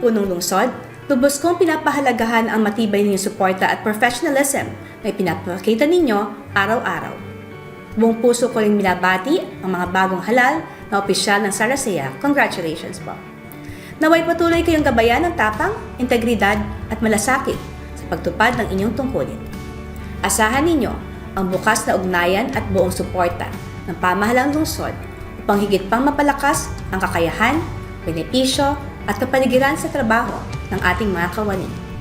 punong lungsod, lubos kong pinapahalagahan ang matibay ninyong suporta at professionalism na ipinapakita ninyo araw-araw. Buong puso ko rin binabati ang mga bagong halal na opisyal ng Sarasea. Congratulations po. Naway patuloy kayong gabayan ng tapang, integridad at malasakit sa pagtupad ng inyong tungkulin. Asahan ninyo ang bukas na ugnayan at buong suporta ng pamahalang lungsod upang higit pang mapalakas ang kakayahan, benepisyo at kapaligiran sa trabaho ng ating mga kawani.